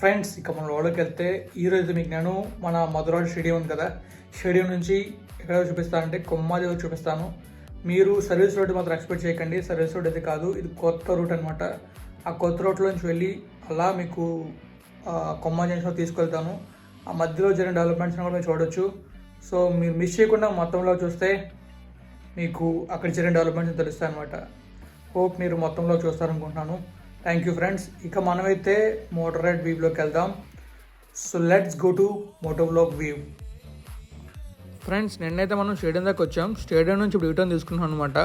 Friends ఇక మన లోడ్కి వెళ్తే ఈరోజు మీకు నేను మన మధురాడు స్టేడియం ఉంది కదా. స్టేడియం నుంచి ఎక్కడ చూపిస్తానంటే కొమ్మాదేవి చూపిస్తాను. మీరు సర్వీస్ రోడ్ మాత్రం ఎక్స్పెక్ట్ చేయకండి. సర్వీస్ రోడ్ అయితే కాదు ఇది కొత్త రూట్ అనమాట ఆ కొత్త రూట్లో నుంచి వెళ్ళి అలా మీకు కొమ్మా కొమ్మ జంక్షన్లో తీసుకెళ్తాను. ఆ మధ్యలో జరిగిన డెవలప్మెంట్స్ కూడా మీరు చూడొచ్చు. సో మీరు మిస్ చేయకుండా మొత్తంలో చూస్తే మీకు అక్కడ జరిగిన డెవలప్మెంట్స్ తెలుస్తాయి అనమాట హోప్ మీరు మొత్తంలో చూస్తారనుకుంటున్నాను. థ్యాంక్ యూ ఫ్రెండ్స్ ఇక మనమైతే మోటర్ రైడ్ వీవ్లోకి వెళ్దాం. So let's go to moto block view friends నిన్నైతే మనం స్టేడియం దాకా వచ్చాం. స్టేడియం నుంచి ఇప్పుడు రిటర్న్ తీసుకున్నాం అనమాట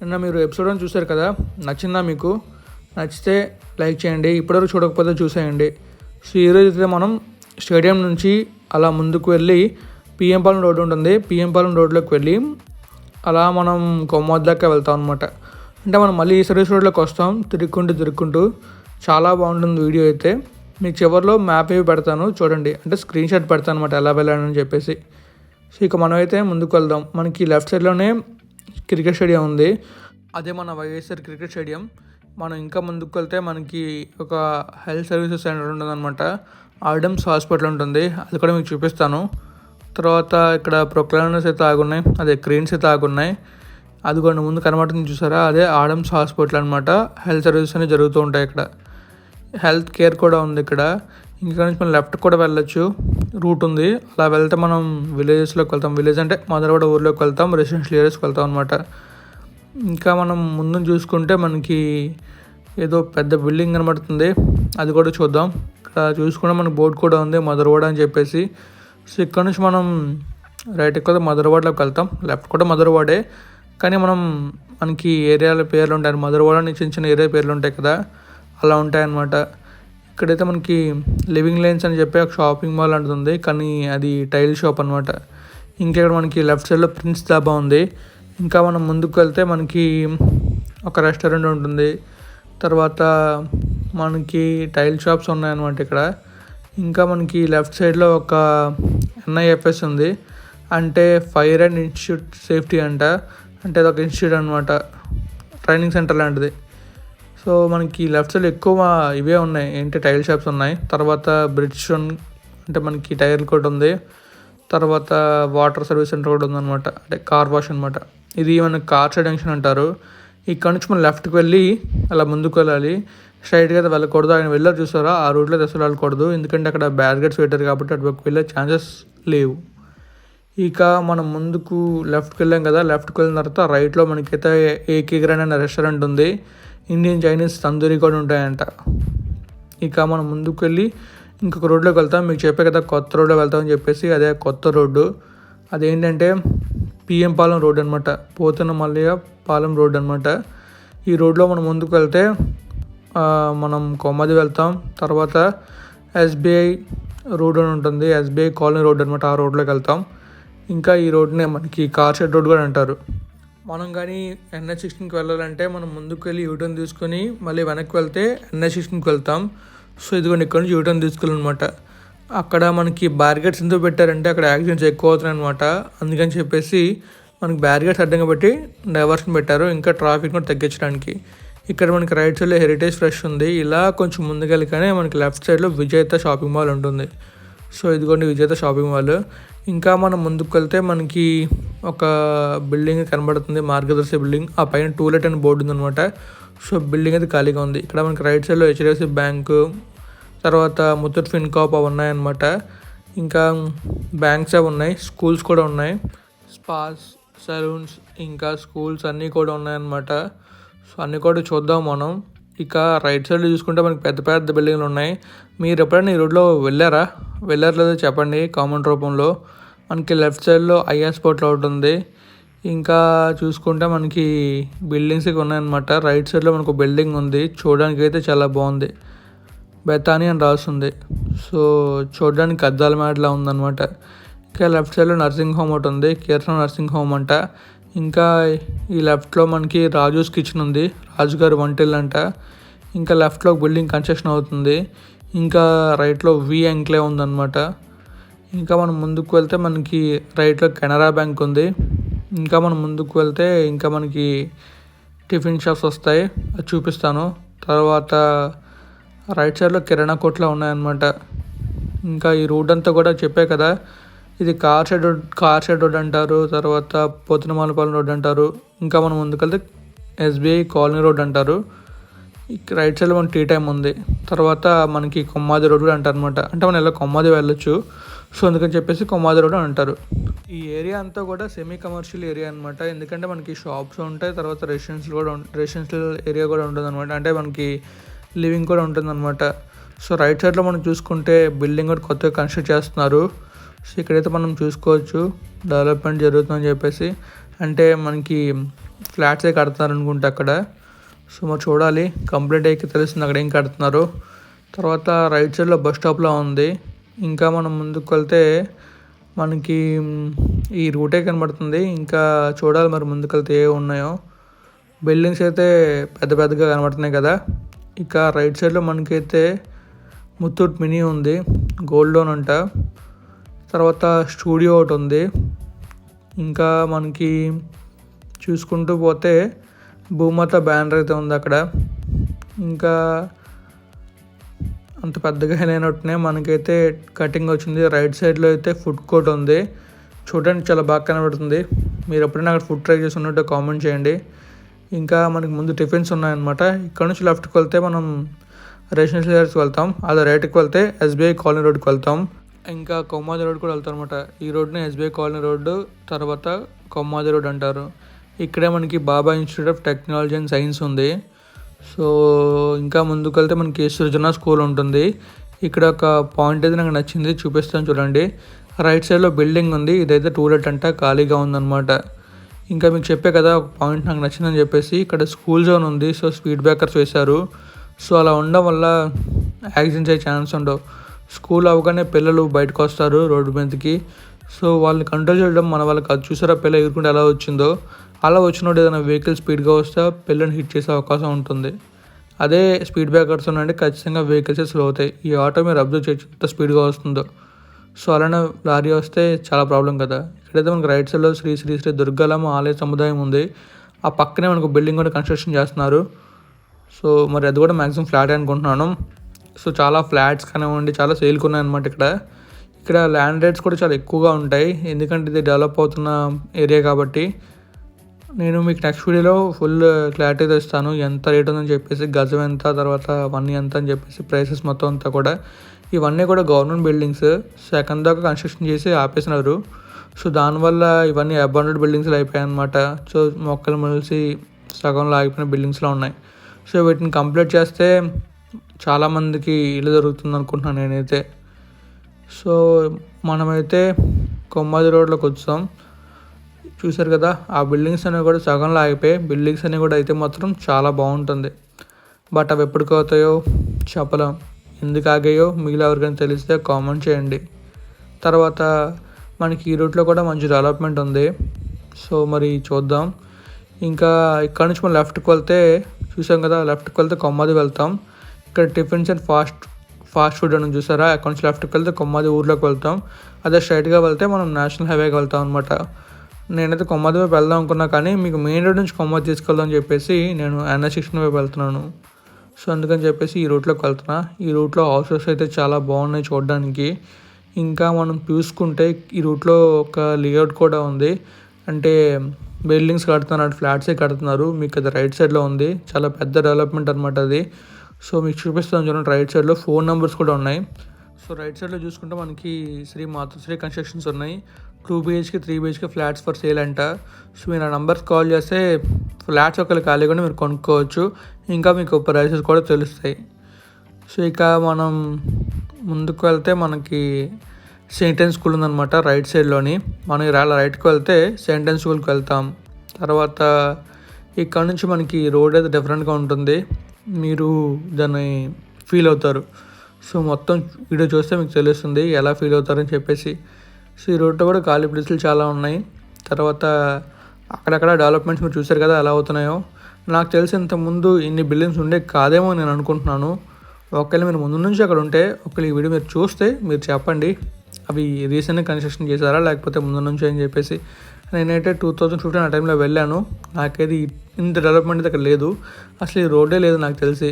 నిన్న మీరు ఎపిసోడ్ అని చూశారు కదా? నచ్చిందా మీకు? నచ్చితే లైక్ చేయండి. ఇప్పటివరకు చూడకపోతే చూసేయండి. సో ఈరోజు అయితే మనం స్టేడియం నుంచి అలా ముందుకు వెళ్ళి పిఎం పాలెం రోడ్డు ఉంటుంది. పిఎం పాలెం రోడ్లోకి వెళ్ళి అలా మనం కొమ్మోద్ దాకా వెళ్తాం అనమాట అంటే మనం మళ్ళీ ఈ సర్వీస్ రోడ్లోకి వస్తాం తిరుక్కుంటూ తిరుక్కుంటూ. చాలా బాగుంటుంది వీడియో అయితే. మీకు చివరిలో మ్యాప్ ఇవి పెడతాను చూడండి. అంటే స్క్రీన్ షాట్ పెడతాను అనమాట ఎలా వెళ్ళాలని చెప్పేసి. సో ఇక మనం అయితే ముందుకు వెళ్దాం. మనకి లెఫ్ట్ సైడ్లోనే క్రికెట్ స్టేడియం ఉంది. అదే మన వైఎస్ఆర్ క్రికెట్ స్టేడియం మనం ఇంకా ముందుకు వెళ్తే మనకి ఒక హెల్త్ సర్వీసెస్ సెంటర్ ఉంటుందన్నమాట. ఆర్డమ్స్ హాస్పిటల్ ఉంటుంది. అది కూడా మీకు చూపిస్తాను. తర్వాత ఇక్కడ ప్రొక్లైనర్స్ అయితే ఆగున్నాయి. అదే క్రీన్స్ అయితే ఆగున్నాయి. అది కూడా ముందు కనబడుతుంది చూసారా? అదే ఆడమ్స్ హాస్పిటల్ అనమాట హెల్త్ సర్వీసెస్ అనేవి జరుగుతూ ఉంటాయి ఇక్కడ. హెల్త్ కేర్ కూడా ఉంది ఇక్కడ. ఇంకా నుంచి మనం లెఫ్ట్ కూడా వెళ్ళొచ్చు. రూట్ ఉంది. అలా వెళ్తే మనం విలేజెస్లోకి వెళ్తాం. విలేజ్ అంటే మదరవాడ ఊర్లోకి వెళ్తాం. రెసిడెన్షియల్ ఏరియాస్కి వెళ్తాం అనమాట ఇంకా మనం ముందు చూసుకుంటే మనకి ఏదో పెద్ద బిల్డింగ్ కనబడుతుంది. అది కూడా చూద్దాం. ఇక్కడ చూసుకుంటే మనకి బోర్డు కూడా ఉంది. మదర్వాడ అని చెప్పేసి. సో ఇక్కడ నుంచి మనం రైట్ ఎక్కువ మదర్వాడలోకి వెళ్తాం. లెఫ్ట్ కూడా మదర్వాడే కానీ మనం మనకి ఏరియాల పేర్లు ఉంటాయి మదర్వాడ అని చిన్న చిన్న ఏరియా పేర్లు ఉంటాయి కదా. అలా ఉంటాయన్నమాట. ఇక్కడైతే మనకి లివింగ్ లైన్స్ అని చెప్పి ఒక షాపింగ్ మాల్ అంటుంది కానీ అది టైల్ షాప్ అనమాట ఇంకా ఇక్కడ మనకి లెఫ్ట్ సైడ్లో ప్రిన్స్ దాబా ఉంది. ఇంకా మనం ముందుకు వెళ్తే మనకి ఒక రెస్టారెంట్ ఉంటుంది. తర్వాత మనకి టైల్ షాప్స్ ఉన్నాయన్నమాట ఇక్కడ. ఇంకా మనకి లెఫ్ట్ సైడ్లో ఒక ఎన్ఐఎఫ్ఎస్ ఉంది. అంటే ఫైర్ అండ్ ఇన్స్టిట్యూట్ సేఫ్టీ అంట. అంటే అదొక ఇన్స్టిట్యూట్ అనమాట ట్రైనింగ్ సెంటర్ లాంటిది. సో మనకి లెఫ్ట్ సైడ్ ఎక్కువ ఇవే ఉన్నాయి. ఏంటి టైల్ షాప్స్ ఉన్నాయి. తర్వాత బ్రిడ్జ్ అంటే మనకి టైర్ కూడా ఉంది. తర్వాత వాటర్ సర్వీస్ సెంటర్ కూడా ఉందన్నమాట. అంటే కార్ వాష్ అనమాట ఇది మన కార్ జంక్షన్ అంటారు. ఇక్కడ నుంచి మనం లెఫ్ట్కి వెళ్ళి అలా ముందుకు వెళ్ళాలి. స్ట్రైట్గా అయితే వెళ్ళకూడదు. ఆయన వెళ్ళారు చూసారా? ఆ రూట్లో దశలు వెళ్ళకూడదు. ఎందుకంటే అక్కడ బ్యారిగేట్స్ పెట్టారు కాబట్టి అటువైపు వెళ్ళే ఛాన్సెస్ లేవు. ఇక మనం ముందుకు లెఫ్ట్కి వెళ్ళాం కదా లెఫ్ట్కి వెళ్ళిన తర్వాత రైట్లో మనకైతే ఏకే గ్రాండ్ అనే రెస్టారెంట్ ఉంది. ఇండియన్ చైనీస్ తందూరి కూడా ఉంటాయంట. ఇక మనం ముందుకు వెళ్ళి ఇంకొక రోడ్లోకి వెళ్తాం. మీకు చెప్పే కదా కొత్త రోడ్లో వెళ్తామని చెప్పేసి అదే కొత్త రోడ్డు అదేంటంటే పిఎం పాలెం రోడ్ అనమాట పోతున్న మల్లయ్య పాలెం రోడ్ అనమాట ఈ రోడ్లో మనం ముందుకు వెళ్తే మనం కొమ్మది వెళ్తాం. తర్వాత ఎస్బీఐ రోడ్ అని ఉంటుంది. ఎస్బీఐ కాలనీ రోడ్ అనమాట ఆ రోడ్లోకి వెళ్తాం. ఇంకా ఈ రోడ్నే మనకి కార్ షెడ్ రోడ్ కూడా అంటారు. మనం కానీ ఎన్హెచ్ సిక్స్టీన్కి వెళ్ళాలంటే మనం ముందుకు వెళ్ళి యూటర్న్ తీసుకొని మళ్ళీ వెనక్కి వెళ్తే ఎన్హెచ్ సిక్స్టీన్కి వెళ్తాం. సో ఇదిగోండి ఇక్కడ నుంచి యూటర్న్ తీసుకోవాలన్నమాట అక్కడ మనకి బ్యారిగేట్స్ ఎందుకు పెట్టారంటే అక్కడ యాక్సిడెంట్స్ ఎక్కువ అవుతున్నాయి అనమాట అందుకని చెప్పేసి మనకి బ్యారిగేట్స్ అడ్డంగా పెట్టి డైవర్షన్ పెట్టారు. ఇంకా ట్రాఫిక్ కూడా తగ్గించడానికి. ఇక్కడ మనకి రైట్ సైడ్లో హెరిటేజ్ ఫ్రెష్ ఉంది. ఇలా కొంచెం ముందుకెళ్ళగానే మనకి లెఫ్ట్ సైడ్లో విజేత షాపింగ్ మాల్ ఉంటుంది. సో ఇదిగోండి విజేత షాపింగ్ మాల్. ఇంకా మనం ముందుకు వెళ్తే మనకి ఒక బిల్డింగ్ కనబడుతుంది మార్గదర్శి బిల్డింగ్. ఆ పైన టూలెట్ అని బోర్డు ఉందనమాట సో బిల్డింగ్ అయితే ఖాళీగా ఉంది. ఇక్కడ మనకి రైట్ సైడ్లో హెచ్డిఎఫ్సి బ్యాంకు తర్వాత ముత్తూట్ ఫిన్కాప్ అవి ఉన్నాయన్నమాట. ఇంకా బ్యాంక్స్ అవి ఉన్నాయి స్కూల్స్ కూడా ఉన్నాయి. స్పాస్ సలూన్స్ ఇంకా స్కూల్స్ అన్నీ కూడా ఉన్నాయన్నమాట. సో అన్నీ కూడా చూద్దాం మనం. ఇక రైట్ సైడ్ చూసుకుంటే మనకి పెద్ద పెద్ద బిల్డింగ్లు ఉన్నాయి. మీరు ఎప్పుడైనా ఈ రోడ్లో వెళ్ళారా? వెళ్ళారు చెప్పండి కామన్ రూపంలో. మనకి లెఫ్ట్ సైడ్లో ఐఆర్ స్పోర్ట్లో ఒకటి ఉంది. ఇంకా చూసుకుంటే మనకి బిల్డింగ్స్ ఉన్నాయన్నమాట. రైట్ సైడ్లో మనకు బిల్డింగ్ ఉంది. చూడడానికి అయితే చాలా బాగుంది. బెతాని అని రాస్తుంది సో చూడడానికి అద్దాల మేడలా ఉందన్నమాట. ఇంకా లెఫ్ట్ సైడ్లో నర్సింగ్ హోమ్ ఒకటి ఉంది. కీర్తన నర్సింగ్ హోమ్ అంట. ఇంకా ఈ లెఫ్ట్లో మనకి రాజూస్ కిచెన్ ఉంది. రాజుగారి వంటిల్లు అంట ఇంకా లెఫ్ట్లో బిల్డింగ్ కన్స్ట్రక్షన్ అవుతుంది. ఇంకా రైట్లో వి ఎంక్లే ఉందన్నమాట. ఇంకా మనం ముందుకు వెళ్తే మనకి రైట్లో కెనరా బ్యాంక్ ఉంది. ఇంకా మనం ముందుకు వెళ్తే ఇంకా మనకి టిఫిన్ షాప్స్ వస్తాయి. అది చూపిస్తాను. తర్వాత రైట్ సైడ్లో కిరాణా కొట్లు ఉన్నాయన్నమాట. ఇంకా ఈ రోడ్ అంతా కూడా చెప్పే కదా. ఇది car shed car shed road అంటారు తర్వాత పోతునమాలపాలెం రోడ్ అంటారు. ఇంకా మనం ముందుకెళ్తే ఎస్బీఐ కాలనీ రోడ్ అంటారు. ఇక రైట్ సైడ్ మనకి టీ టైం ఉంది. తర్వాత మనకి కొమ్మాది రోడ్ కూడా అంటారు అనమాట అంటే మనం ఇలా కొమ్మాది వెళ్ళొచ్చు. సో అందుకని చెప్పేసి కొమ్మాది రోడ్ అని అంటారు. ఈ ఏరియా అంతా కూడా సెమీ కమర్షియల్ ఏరియా అనమాట ఎందుకంటే మనకి షాప్స్ ఉంటాయి తర్వాత రెసిడెన్షియల్ కూడా రెసిడెన్షియల్ ఏరియా కూడా ఉంటుంది అనమాట అంటే మనకి లివింగ్ కూడా ఉంటుంది అనమాట సో రైట్ సైడ్లో మనం చూసుకుంటే బిల్డింగ్ కూడా కొత్తగా కన్స్ట్రక్ట్ చేస్తున్నారు. సో ఇక్కడైతే మనం చూసుకోవచ్చు డెవలప్మెంట్ జరుగుతుందని చెప్పేసి. అంటే మనకి ఫ్లాట్సే కడుతున్నారు అనుకుంటే అక్కడ. సో మరి చూడాలి. కంప్లీట్ అయ్యి తెలుస్తుంది అక్కడ ఏం కడుతున్నారు. తర్వాత రైట్ సైడ్లో బస్ స్టాప్లో ఉంది. ఇంకా మనం ముందుకు వెళ్తే మనకి ఈ రూటే కనబడుతుంది. ఇంకా చూడాలి మరి ముందుకు వెళ్తే ఏ ఉన్నాయో. బిల్డింగ్స్ అయితే పెద్ద పెద్దగా కనబడుతున్నాయి కదా. ఇక రైట్ సైడ్లో మనకైతే ముత్తూట్ మినీ ఉంది. గోల్డ్ లోన్ అంట. తర్వాత స్టూడియో ఒకటి ఉంది. ఇంకా మనకి చూసుకుంటూ పోతే భూమాత బ్యానర్ అయితే ఉంది అక్కడ. ఇంకా అంత పెద్దగా లేనట్టునే మనకైతే కటింగ్ వచ్చింది. రైట్ సైడ్లో అయితే ఫుడ్ కోర్ట్ ఉంది. చూడడానికి చాలా బాగా కనబడుతుంది. మీరు ఎప్పుడైనా అక్కడ ఫుడ్ ట్రై చేసి ఉన్నట్టు కామెంట్ చేయండి. ఇంకా మనకి ముందు టిఫిన్స్ ఉన్నాయన్నమాట. ఇక్కడ నుంచి లెఫ్ట్కి వెళ్తే మనం రెసిడెన్షియల్ ఏరియాస్కి వెళ్తాం. అదే రైట్కి వెళ్తే ఎస్బీఐ కాలనీ రోడ్కి వెళ్తాం. ఇంకా కొమ్మాది రోడ్ కూడా వెళ్తారనమాట ఈ రోడ్ని ఎస్బీఐ కాలనీ రోడ్డు తర్వాత కొమ్మాది రోడ్ అంటారు. ఇక్కడే మనకి Baba institute of technology and science ఉంది. సో ఇంకా ముందుకు వెళ్తే మనకి సృజన స్కూల్ ఉంటుంది. ఇక్కడ ఒక పాయింట్ అయితే నాకు నచ్చింది చూపిస్తాను చూడండి. రైట్ సైడ్లో బిల్డింగ్ ఉంది ఇదైతే టూలెట్ అంట ఖాళీగా ఉందన్నమాట. ఇంకా మీకు చెప్పే కదా ఒక పాయింట్ నాకు నచ్చిందని చెప్పేసి ఇక్కడ స్కూల్ జోన్ ఉంది సో స్పీడ్ బ్రేకర్స్ వేశారు. సో అలా ఉండడం వల్ల యాక్సిడెంట్స్ అయ్యే ఛాన్స్ ఉండవు. స్కూల్ అవగానే పిల్లలు బయటకు వస్తారు రోడ్డు మీదకి. సో వాళ్ళని కంట్రోల్ చేయడం మన వాళ్ళకి అది చూసారా పిల్ల ఎగురుకుంటే ఎలా వచ్చిందో? అలా వచ్చినప్పుడు ఏదైనా వెహికల్ స్పీడ్గా వస్తే పిల్లని హిట్ చేసే అవకాశం ఉంటుంది. అదే స్పీడ్ బ్రేకర్స్ ఉన్నాయంటే ఖచ్చితంగా వెహికల్స్ స్లో అవుతాయి. ఈ ఆటో మీరు అబ్జర్వ్ చేయొచ్చు ఎంత స్పీడ్గా వస్తుందో. సో అలానే లారీ వస్తే చాలా ప్రాబ్లం కదా. ఇక్కడైతే మనకి రైట్ సైడ్లో శ్రీ శ్రీ శ్రీ దుర్గాలమ్మ ఆలయ సముదాయం ఉంది. ఆ పక్కనే మనకు బిల్డింగ్ కూడా కన్స్ట్రక్షన్ చేస్తున్నారు. సో మరి అది కూడా మ్యాక్సిమం ఫ్లాట్ అనుకుంటున్నాను. సో చాలా ఫ్లాట్స్ కానివ్వండి చాలా సేల్కి ఉన్నాయన్నమాట ఇక్కడ. ఇక్కడ ల్యాండ్ రేట్స్ కూడా చాలా ఎక్కువగా ఉంటాయి. ఎందుకంటే ఇది డెవలప్ అవుతున్న ఏరియా కాబట్టి. నేను మీకు నెక్స్ట్ వీడియోలో ఫుల్ క్లారిటీ ఇస్తాను ఎంత రేట్ ఉందని చెప్పేసి గజం ఎంత తర్వాత అవన్నీ ఎంత అని చెప్పేసి ప్రైసెస్ మొత్తం అంతా కూడా. ఇవన్నీ కూడా గవర్నమెంట్ బిల్డింగ్స్ సెకండ్ దాకా కన్స్ట్రక్షన్ చేసి ఆపేసినారు. సో దానివల్ల ఇవన్నీ అబాండెడ్ బిల్డింగ్స్లో అయిపోయాయి అనమాట సో మొక్కలు మొలిసి సగంలో ఆగిపోయిన బిల్డింగ్స్లో ఉన్నాయి. సో వీటిని కంప్లీట్ చేస్తే చాలామందికి ఇల్లు దొరుకుతుంది అనుకుంటున్నాను నేనైతే. సో మనమైతే కొమ్మది రోడ్లోకి వచ్చాం. చూసారు కదా ఆ బిల్డింగ్స్ అనేవి కూడా సగంలో ఆగిపోయాయి బిల్డింగ్స్ అనేవి కూడా అయితే మాత్రం చాలా బాగుంటుంది. బట్ అవి ఎప్పటికి అవుతాయో చెప్పలేం. ఎందుకు ఆగాయో మిగిలిన ఎవరికైనా తెలిస్తే కామెంట్ చేయండి. తర్వాత మనకి ఈ రూట్లో కూడా మంచి డెవలప్మెంట్ ఉంది. సో మరి చూద్దాం. ఇంకా ఇక్కడ నుంచి మనం లెఫ్ట్కి వెళ్తే చూసాం కదా లెఫ్ట్కి వెళ్తే కొమ్మది వెళ్తాం. ఇక్కడ tiffins and fast fast food అని చూసారా? అక్కడ నుంచి లెఫ్ట్కి వెళ్తే కొమ్మది ఊర్లోకి వెళ్తాం. అదే స్ట్రైట్గా వెళ్తే మనం నేషనల్ హైవేకి వెళ్తాం అనమాట నేనైతే కొమ్మది వైపు వెళ్దాం అనుకున్నా కానీ మీకు మెయిన్ రోడ్ నుంచి కొమ్మది తీసుకెళ్దాం చెప్పేసి నేను ఎన్ఎస్ సిక్స్టీన్ వైపు వెళ్తున్నాను. సో అందుకని చెప్పేసి ఈ రూట్లోకి వెళ్తున్నా. ఈ రూట్లో హౌసెస్ అయితే చాలా బాగున్నాయి చూడడానికి. ఇంకా మనం చూసుకుంటే ఈ రూట్లో ఒక లేఅవుట్ కూడా ఉంది. అంటే బిల్డింగ్స్ కడుతున్నారు ఫ్లాట్సే కడుతున్నారు. మీకు అది రైట్ సైడ్లో ఉంది. చాలా పెద్ద డెవలప్మెంట్ అనమాట అది. సో మీకు చూపిస్తాను చూడండి రైట్ సైడ్లో ఫోన్ నెంబర్స్ కూడా ఉన్నాయి. సో రైట్ సైడ్లో చూసుకుంటే మనకి శ్రీ మాతృశ్రీ కన్స్ట్రక్షన్స్ ఉన్నాయి. Two BHK three BHK flats for sale అంట. సో మీరు ఆ నెంబర్స్ కాల్ చేస్తే ఫ్లాట్స్ ఒకళ్ళు ఖాళీగా మీరు కొనుక్కోవచ్చు. ఇంకా మీకు ప్రైసెస్ కూడా తెలుస్తాయి. సో ఇక మనం ముందుకు వెళ్తే మనకి సెయింటెన్స్ స్కూల్ ఉందన్నమాట రైట్ సైడ్లోని మనం రాళ్ళ రైట్కి వెళ్తే సెయింటెన్స్ స్కూల్కి వెళ్తాం. తర్వాత ఇక్కడ నుంచి మనకి రోడ్ అయితే డిఫరెంట్గా ఉంటుంది. మీరు దాన్ని ఫీల్ అవుతారు. సో మొత్తం వీడియో చూస్తే మీకు తెలుస్తుంది ఎలా ఫీల్ అవుతారని చెప్పేసి. సో ఈ రోడ్లో కూడా ఖాళీ ప్లేసులు చాలా ఉన్నాయి. తర్వాత అక్కడక్కడ డెవలప్మెంట్స్ మీరు చూశారు కదా ఎలా అవుతున్నాయో. నాకు తెలిసి ఇంత ముందు ఇన్ని బిల్డింగ్స్ ఉండే కాదేమో నేను అనుకుంటున్నాను. ఒకవేళ మీరు ముందు నుంచి అక్కడ ఉంటే ఒకవేళ ఈ వీడియో మీరు చూస్తే మీరు చెప్పండి. అవి రీసెంట్గా కన్స్ట్రక్షన్ చేశారా లేకపోతే ముందు నుంచి అని చెప్పేసి. నేనైతే టూ థౌజండ్ ఫిఫ్టీన్ ఆ టైంలో వెళ్ళాను. నాకైతే ఇంత డెవలప్మెంట్ అయితే అక్కడ లేదు. అసలు ఈ రోడ్డే లేదు నాకు తెలిసి.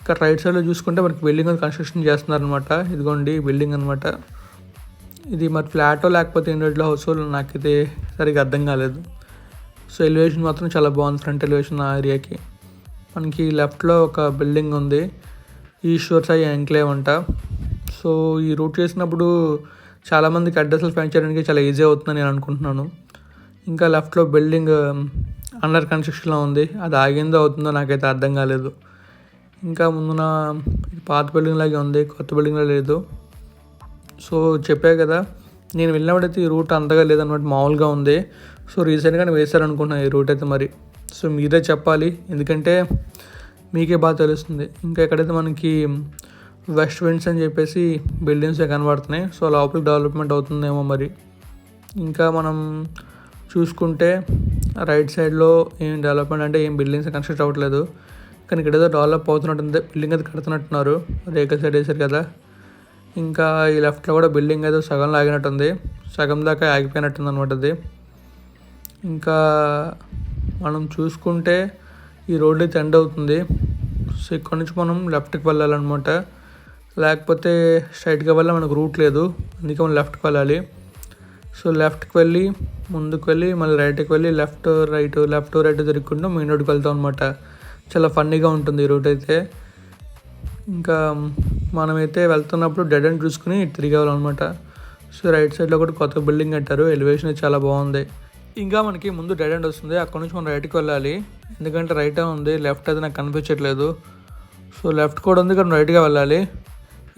ఇక్కడ రైట్ సైడ్లో చూసుకుంటే మనకి బిల్డింగ్ కన్స్ట్రక్షన్ చేస్తున్నారనమాట ఇదిగోండి బిల్డింగ్ అనమాట ఇది మరి ఫ్లాటో లేకపోతే ఇండివిజువల్ హౌస్ నాకైతే సరిగ్గా అర్థం కాలేదు. సో ఎలివేషన్ మాత్రం చాలా బాగుంది ఫ్రంట్ ఎలివేషన్ ఆ ఏరియాకి మనకి లెఫ్ట్లో ఒక బిల్డింగ్ ఉంది. ఈశ్వర్ సాయి ఎంక్లేవ్ అంట. సో ఈ రూట్ చేసినప్పుడు చాలామందికి అడ్రస్లు ఫైన్ చేయడానికి చాలా ఈజీ అవుతుందని నేను అనుకుంటున్నాను. ఇంకా లెఫ్ట్లో బిల్డింగ్ అండర్ కన్స్ట్రక్షన్లో ఉంది. అది ఆగిందో అవుతుందో నాకైతే అర్థం కాలేదు. ఇంకా ముందున పాత బిల్డింగ్ లాగే ఉంది కొత్త బిల్డింగ్లో లేదు. సో చెప్పా కదా నేను వెళ్ళినప్పుడైతే ఈ రూట్ అంతగా లేదన్నమాట మామూలుగా ఉంది. సో రీసెంట్గానే వేశారనుకుంటున్నాను ఈ రూట్ అయితే మరి. సో మీరే చెప్పాలి ఎందుకంటే మీకే బాగా తెలుస్తుంది. ఇంకా ఎక్కడైతే మనకి వెస్ట్ విండ్స్ అని చెప్పేసి బిల్డింగ్స్ కనబడుతున్నాయి. సో లోపలికి డెవలప్మెంట్ అవుతుందేమో మరి. ఇంకా మనం చూసుకుంటే రైట్ సైడ్లో ఏం డెవలప్మెంట్ అంటే ఏం బిల్డింగ్స్ కన్స్ట్రక్ట్ అవ్వట్లేదు. కానీ ఇక్కడ ఏదో డెవలప్ అవుతున్నట్టుంది. బిల్డింగ్ అయితే కడుతున్నట్టున్నారు. రేఖ సైడ్ వేశారు కదా. ఇంకా ఈ లెఫ్ట్లో కూడా బిల్డింగ్ ఏదో సగం ఆగినట్టుంది. సగం దాకా ఆగిపోయినట్టుంది అనమాట అది. ఇంకా మనం చూసుకుంటే ఈ రోడ్ అయితే ఎండ్ అవుతుంది. సో ఇక్కడ నుంచి మనం లెఫ్ట్కి వెళ్ళాలన్నమాట. లేకపోతే స్ట్రైట్గా వెళ్ళి మనకు రూట్ లేదు. అందుకే మనం లెఫ్ట్కి వెళ్ళాలి. సో లెఫ్ట్కి వెళ్ళి ముందుకు వెళ్ళి మళ్ళీ రైట్కి వెళ్ళి లెఫ్ట్ రైట్ లెఫ్ట్ రైట్ తిరుగుకుంటూ మెయిన్ రోడ్కి వెళ్తాం అనమాట చాలా ఫన్నీగా ఉంటుంది ఈ రూట్ అయితే. ఇంకా మనమైతే వెళ్తున్నప్పుడు డెడ్ అండ్ చూసుకుని తిరిగేవాళ్ళనమాట సో రైట్ సైడ్లో కూడా కొత్త బిల్డింగ్ కట్టారు. ఎలివేషన్ చాలా బాగుంది. ఇంకా మనకి ముందు డెడ్ అండ్ వస్తుంది. అక్కడ నుంచి మనం రైట్కి వెళ్ళాలి. ఎందుకంటే రైటే ఉంది. లెఫ్ట్ అయితే నాకు కనిపించట్లేదు. సో లెఫ్ట్ కూడా ఉంది. కానీ రైట్గా వెళ్ళాలి.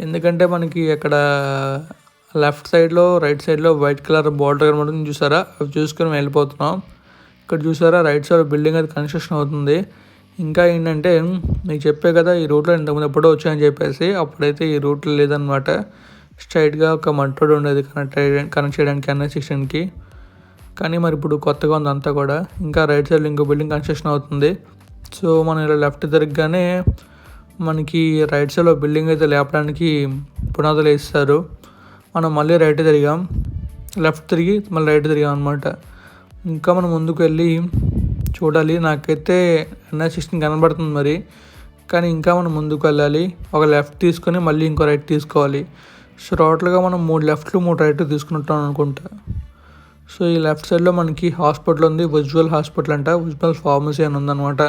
ఎందుకంటే మనకి అక్కడ లెఫ్ట్ సైడ్లో రైట్ సైడ్లో వైట్ కలర్ బార్డర్ కనబడుతుంది చూసారా? అవి చూసుకొని వెళ్ళిపోతున్నాం. ఇక్కడ చూసారా? రైట్ సైడ్ బిల్డింగ్ అది కన్స్ట్రక్షన్ అవుతుంది. ఇంకా ఏంటంటే మీకు చెప్పే కదా ఈ రూట్లో ఇంతకుముందు ఎప్పుడో వచ్చాయని చెప్పేసి అప్పుడైతే ఈ రూట్లో లేదనమాట స్ట్రైట్గా ఒక మట్ ఉండేది కనెక్ట్ కనెక్ట్ చేయడానికి అన్న సెక్షన్కి. కానీ మరి ఇప్పుడు కొత్తగా ఉంది అంతా కూడా. ఇంకా రైట్ సైడ్ ఇంకో బిల్డింగ్ కన్స్ట్రక్షన్ అవుతుంది. సో మనం ఇలా లెఫ్ట్ తిరగగానే మనకి రైట్ సైడ్లో బిల్డింగ్ అయితే లేపడానికి పునాదులు వేస్తారు. మనం మళ్ళీ రైట్ తిరిగాం. లెఫ్ట్ తిరిగి మళ్ళీ రైట్ తిరిగాం అనమాట ఇంకా మనం ముందుకు వెళ్ళి చూడాలి. నాకైతే ఎన్ఐ సిక్స్టీన్ కనబడుతుంది మరి. కానీ ఇంకా మనం ముందుకు వెళ్ళాలి. ఒక లెఫ్ట్ తీసుకొని మళ్ళీ ఇంకో రైట్ తీసుకోవాలి. సో టోటల్గా మనం మూడు లెఫ్ట్లు మూడు రైట్లు తీసుకుంటాం అనుకుంటా. సో ఈ లెఫ్ట్ సైడ్లో మనకి హాస్పిటల్ ఉంది. ఉజ్వల్ హాస్పిటల్ అంట. ఉజ్వల్ ఫార్మసీ అని ఉందన్నమాట.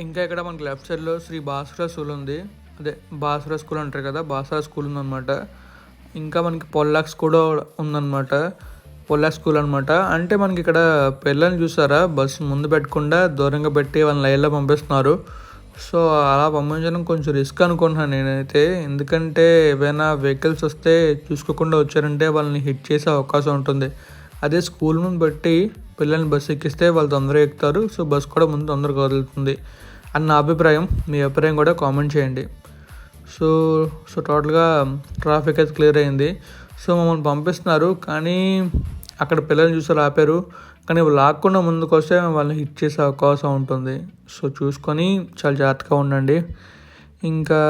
ఇంకా ఇక్కడ మనకి లెఫ్ట్ సైడ్లో శ్రీ బాసరా స్కూల్ ఉంది. అదే బాసరా స్కూల్ అంటారు కదా బాసరా స్కూల్ ఉందన్నమాట. ఇంకా మనకి పొల్లాక్స్ కూడా ఉందన్నమాట. పొల్లాక్ స్కూల్ అనమాట అంటే మనకి ఇక్కడ పిల్లల్ని చూసారా? బస్సు ముందు పెట్టకుండా దూరంగా పెట్టి వాళ్ళని లైన్లో పంపిస్తున్నారు. సో అలా పంపించడం కొంచెం రిస్క్ అనుకుంటున్నాను నేనైతే. ఎందుకంటే ఏవైనా వెహికల్స్ వస్తే చూసుకోకుండా వచ్చారంటే వాళ్ళని హిట్ చేసే అవకాశం ఉంటుంది. అదే స్కూల్ ముందు బట్టి పిల్లల్ని బస్సు ఎక్కిస్తే వాళ్ళు తొందరగా ఎక్కుతారు. సో బస్ కూడా ముందు తొందరగా వదులుతుంది. అని నా అభిప్రాయం మీ అభిప్రాయం కూడా కామెంట్ చేయండి. సో సో టోటల్గా ట్రాఫిక్ అయితే క్లియర్ అయింది. సో మమ్మల్ని పంపిస్తున్నారు కానీ అక్కడ పిల్లల్ని చూసి ఆపారు కానీ లాక్కుండా ముందుకు వస్తే వాళ్ళని హిట్ చేసే అవకాశం ఉంటుంది. సో చూసుకొని చాలా జాగ్రత్తగా ఉండండి. ఇంకా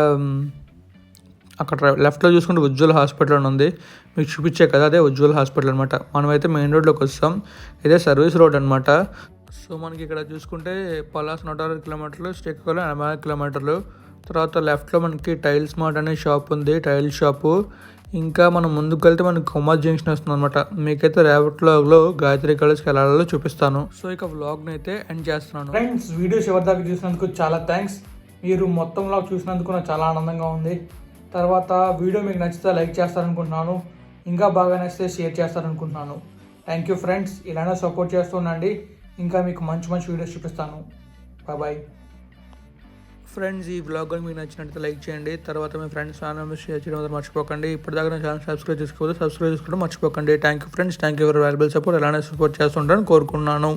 అక్కడ లెఫ్ట్లో చూసుకుంటే ఉజ్వల్ హాస్పిటల్ అని ఉంది. మీకు చూపించే కదా అదే ఉజ్వల్ హాస్పిటల్ అనమాట మనమైతే మెయిన్ రోడ్లోకి వస్తాం. ఇదే సర్వీస్ రోడ్ అనమాట సో మనకి ఇక్కడ చూసుకుంటే పలాస్ నూట అరవై కిలోమీటర్లు శ్రీకాకుళం ఎనభై ఆరు కిలోమీటర్లు. తర్వాత లెఫ్ట్లో మనకి టైల్స్ మార్ట్ అనే షాప్ ఉంది టైల్ షాపు. ఇంకా మనం ముందుకు వెళ్తే మనకి కుమార్ జంక్షన్ వస్తుంది అనమాట మీకైతే రేపటి గాయత్రి కాలేజ్కి వెళ్ళాలో చూపిస్తాను. సో ఇక వ్లాగ్ని అయితే ఎండ్ చేస్తున్నాను. ఫ్రెండ్స్ వీడియో చివరి దాకా చూసినందుకు చాలా థ్యాంక్స్ మీరు మొత్తం వ్లాగ్ చూసినందుకు నాకు చాలా ఆనందంగా ఉంది. తర్వాత వీడియో మీకు నచ్చితే లైక్ చేస్తారనుకుంటున్నాను. ఇంకా బాగా నచ్చితే షేర్ చేస్తారనుకుంటున్నాను. థ్యాంక్ యూ ఫ్రెండ్స్ ఇలానే సపోర్ట్ చేస్తూ ఉండండి. ఇంకా మీకు మంచి మంచి వీడియోస్ చూపిస్తాను. బాయ్ ఫ్రెండ్స్ ఈ బ్లాగ్ కానీ మీకు నచ్చినట్లయితే లైక్ చేయండి. తర్వాత మీ ఫ్రెండ్స్ ఫ్యామిలీ షేర్ చేయడం మాత్రం మర్చిపోకండి. ఇప్పటిదాకా నా ఛానల్ సబ్స్క్రైబ్ చేసుకోవద్దు సబ్స్క్రైబ్ చేసుకోవడం మర్చిపోకండి. Thank you friends thank you for valuable support ఎలానే support చేస్తుంటారని కోరుకున్నాను